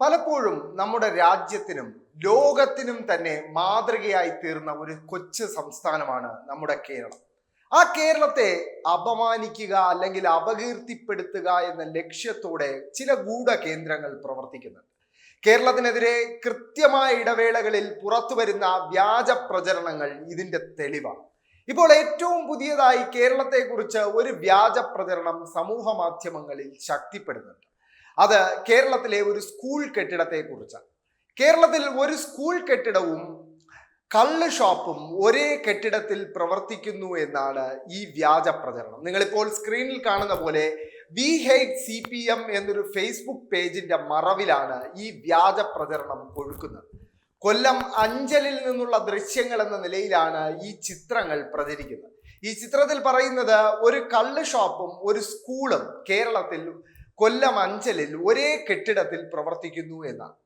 പലപ്പോഴും നമ്മുടെ രാജ്യത്തിനും ലോകത്തിനും തന്നെ മാതൃകയായി തീർന്ന ഒരു കൊച്ചു സംസ്ഥാനമാണ് നമ്മുടെ കേരളം. ആ കേരളത്തെ അപമാനിക്കുക അല്ലെങ്കിൽ അപകീർത്തിപ്പെടുത്തുക എന്ന ലക്ഷ്യത്തോടെ ചില ഗൂഢകേന്ദ്രങ്ങൾ പ്രവർത്തിക്കുന്നുണ്ട്. കേരളത്തിനെതിരെ കൃത്യമായ ഇടവേളകളിൽ പുറത്തു വരുന്ന വ്യാജ പ്രചരണങ്ങൾ ഇതിന്റെ തെളിവാണ്. ഇപ്പോൾ ഏറ്റവും പുതിയതായി കേരളത്തെക്കുറിച്ച് ഒരു വ്യാജ പ്രചരണം സമൂഹ മാധ്യമങ്ങളിൽ ശക്തിപ്പെടുന്നുണ്ട്. അത് കേരളത്തിലെ ഒരു സ്കൂൾ കെട്ടിടത്തെ കുറിച്ചാണ് കേരളത്തിൽ ഒരു സ്കൂൾ കെട്ടിടവും കള്ള് ഷോപ്പും ഒരേ കെട്ടിടത്തിൽ പ്രവർത്തിക്കുന്നു എന്നാണ് ഈ വ്യാജ പ്രചരണം. നിങ്ങളിപ്പോൾ സ്ക്രീനിൽ കാണുന്ന പോലെ we hate C P M എന്നൊരു ഫേസ്ബുക്ക് പേജിന്റെ മറവിലാണ് ഈ വ്യാജ പ്രചരണം കൊഴുക്കുന്നത് കൊല്ലം അഞ്ചലിൽ നിന്നുള്ള ദൃശ്യങ്ങൾ എന്ന നിലയിലാണ് ഈ ചിത്രങ്ങൾ പ്രചരിക്കുന്നത്. ഈ ചിത്രത്തിൽ പറയുന്നത് ഒരു കള്ള് ഷോപ്പും ഒരു സ്കൂളും കേരളത്തിൽ കൊല്ലം അഞ്ചലിൽ ഒരേ കെട്ടിടത്തിൽ പ്രവർത്തിക്കുന്നു എന്നാണ്.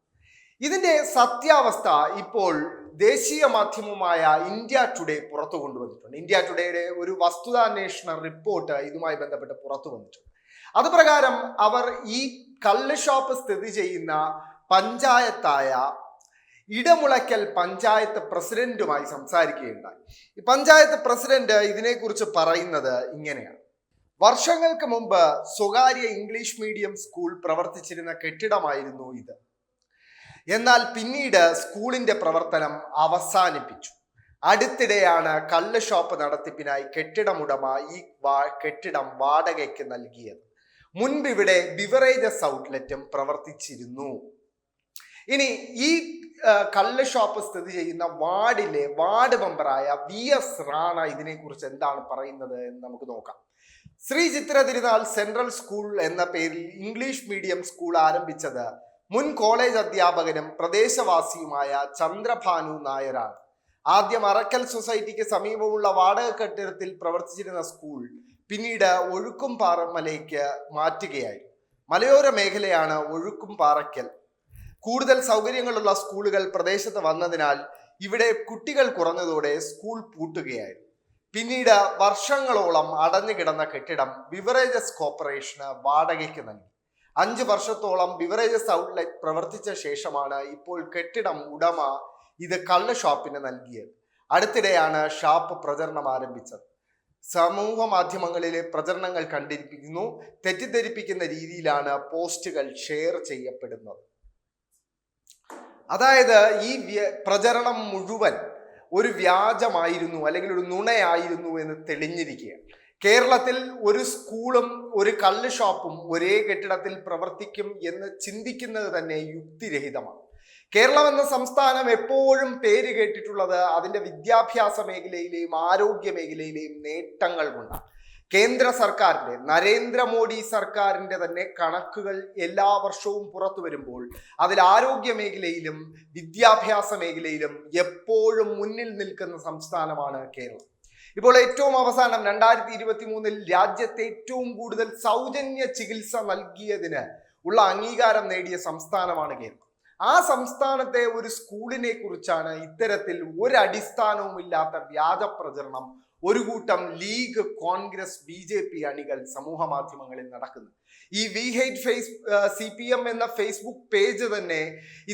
ഇതിന്റെ സത്യാവസ്ഥ ഇപ്പോൾ ദേശീയ മാധ്യമമായ ഇന്ത്യ ടുഡേ പുറത്തു കൊണ്ടുവന്നിട്ടുണ്ട്. ഇന്ത്യ ടുഡേയുടെ ഒരു വസ്തുതാന്വേഷണ റിപ്പോർട്ട് ഇതുമായി ബന്ധപ്പെട്ട് പുറത്തു വന്നിട്ടുണ്ട്. അത് പ്രകാരം അവർ ഈ കള്ള് ഷോപ്പ് സ്ഥിതി ചെയ്യുന്ന പഞ്ചായത്തായ ഇടമുളയ്ക്കൽ പഞ്ചായത്ത് പ്രസിഡന്റുമായി സംസാരിക്കുകയുണ്ടായി. പഞ്ചായത്ത് പ്രസിഡന്റ് ഇതിനെക്കുറിച്ച് പറയുന്നത് ഇങ്ങനെയാണ്. വർഷങ്ങൾക്ക് മുമ്പ് സ്വകാര്യ ഇംഗ്ലീഷ് മീഡിയം സ്കൂൾ പ്രവർത്തിച്ചിരുന്ന കെട്ടിടമായിരുന്നു ഇത്. എന്നാൽ പിന്നീട് സ്കൂളിന്റെ പ്രവർത്തനം അവസാനിപ്പിച്ചു. അടുത്തിടെയാണ് കള്ള് ഷോപ്പ് നടത്തിപ്പിനായി കെട്ടിടമുടമ ഈ കെട്ടിടം വാടകയ്ക്ക് നൽകിയത്. മുൻപ് ഇവിടെ ബിവറേജസ് ഔട്ട്ലെറ്റും പ്രവർത്തിച്ചിരുന്നു. ഇനി ഈ കള്ള് ഷോപ്പ് സ്ഥിതി ചെയ്യുന്ന വാർഡിലെ വാർഡ് മെമ്പറായ വി എസ് റാണ ഇതിനെക്കുറിച്ച് എന്താണ് പറയുന്നത് എന്ന് നമുക്ക് നോക്കാം. ശ്രീ ചിത്ര തിരുനാൾ സെൻട്രൽ സ്കൂൾ എന്ന പേരിൽ ഇംഗ്ലീഷ് മീഡിയം സ്കൂൾ ആരംഭിച്ചത് മുൻ കോളേജ് അധ്യാപകനും പ്രദേശവാസിയുമായ ചന്ദ്രഭാനു നായരാണ്. ആദ്യം അറക്കൽ സൊസൈറ്റിക്ക് സമീപമുള്ള വാടക കെട്ടിടത്തിൽ പ്രവർത്തിച്ചിരുന്ന സ്കൂൾ പിന്നീട് ഒഴുക്കും പാറമലയ്ക്ക് മാറ്റുകയായി. മലയോര മേഖലയാണ് ഒഴുക്കും പാറയ്ക്കൽ കൂടുതൽ സൗകര്യങ്ങളുള്ള സ്കൂളുകൾ പ്രദേശത്ത് വന്നതിനാൽ ഇവിടെ കുട്ടികൾ കുറഞ്ഞതോടെ സ്കൂൾ പൂട്ടുകയായിരുന്നു. പിന്നീട് വർഷങ്ങളോളം അടഞ്ഞു കിടന്ന കെട്ടിടം ബിവറേജസ് കോർപ്പറേഷന് വാടകയ്ക്ക് നൽകി. അഞ്ച് വർഷത്തോളം ബിവറേജസ് ഔട്ട്ലെറ്റ് പ്രവർത്തിച്ച ശേഷമാണ് ഇപ്പോൾ കെട്ടിടം ഉടമ ഇത് കള്ള് ഷോപ്പിന് നൽകിയത്. അടുത്തിടെയാണ് ഷാപ്പ് പ്രചരണം ആരംഭിച്ചത്. സമൂഹ മാധ്യമങ്ങളിലെ പ്രചരണങ്ങൾ കണ്ടിരിക്കുന്നു തെറ്റിദ്ധരിപ്പിക്കുന്ന രീതിയിലാണ് പോസ്റ്റുകൾ ഷെയർ ചെയ്യപ്പെടുന്നത്. അതായത് ഈ പ്രചരണം മുഴുവൻ ഒരു വ്യാജമായിരുന്നു അല്ലെങ്കിൽ ഒരു നുണയായിരുന്നു എന്ന് തെളിഞ്ഞിരിക്കുകയാണ്. കേരളത്തിൽ ഒരു സ്കൂളും ഒരു കള്ള് ഷോപ്പും ഒരേ കെട്ടിടത്തിൽ പ്രവർത്തിക്കും എന്ന് ചിന്തിക്കുന്നത് തന്നെ യുക്തിരഹിതമാണ്. കേരളം എന്ന സംസ്ഥാനം എപ്പോഴും പേര് കേട്ടിട്ടുള്ളത് അതിന്റെ വിദ്യാഭ്യാസ മേഖലയിലെയും ആരോഗ്യ മേഖലയിലെയും നേട്ടങ്ങൾ കൊണ്ടാണ്. കേന്ദ്ര സർക്കാരിന്റെ നരേന്ദ്രമോദി സർക്കാരിന്റെ തന്നെ കണക്കുകൾ എല്ലാ വർഷവും പുറത്തു വരുമ്പോൾ അതിൽ ആരോഗ്യ മേഖലയിലും വിദ്യാഭ്യാസ മേഖലയിലും എപ്പോഴും മുന്നിൽ നിൽക്കുന്ന സംസ്ഥാനമാണ് കേരളം. ഇപ്പോൾ ഏറ്റവും അവസാനം രണ്ടായിരത്തി ഇരുപത്തി മൂന്നിൽ രാജ്യത്തെ ഏറ്റവും കൂടുതൽ സൗജന്യ ചികിത്സ നൽകിയതിന് ഉള്ള അംഗീകാരം നേടിയ സംസ്ഥാനമാണ് കേരളം. ആ സംസ്ഥാനത്തെ ഒരു സ്കൂളിനെ കുറിച്ചാണ് ഇത്തരത്തിൽ ഒരു ഇല്ലാത്ത വ്യാജ പ്രചരണം. ഒരു കൂട്ടം League Congress B J P അണികൾ സമൂഹ മാധ്യമങ്ങളിൽ നടക്കുന്നു. ഈ we hate face C P M എന്ന ഫേസ്ബുക്ക് പേജ് തന്നെ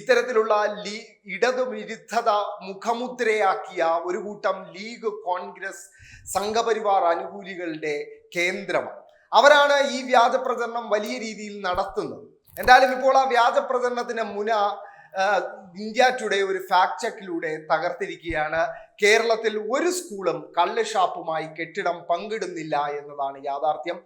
ഇത്തരത്തിലുള്ള ലീ ഇടതുവിരുദ്ധത മുഖമുദ്രയാക്കിയ ഒരു കൂട്ടം ലീഗ് കോൺഗ്രസ് സംഘപരിവാർ അനുകൂലികളുടെ കേന്ദ്രമാണ്. അവരാണ് ഈ വ്യാജ പ്രചരണം വലിയ രീതിയിൽ നടത്തുന്നത്. എന്തായാലും ഇപ്പോൾ ആ വ്യാജ പ്രചരണത്തിന് മുന ഇന്ത്യ ടുഡേ ഒരു ഫാക്ട് ചെക്കിലൂടെ തകർത്തിരിക്കുകയാണ്. കേരളത്തിൽ ഒരു സ്കൂളും കള്ള് ഷാപ്പുമായി കെട്ടിടം പങ്കിടുന്നില്ല എന്നതാണ് യാഥാർത്ഥ്യം.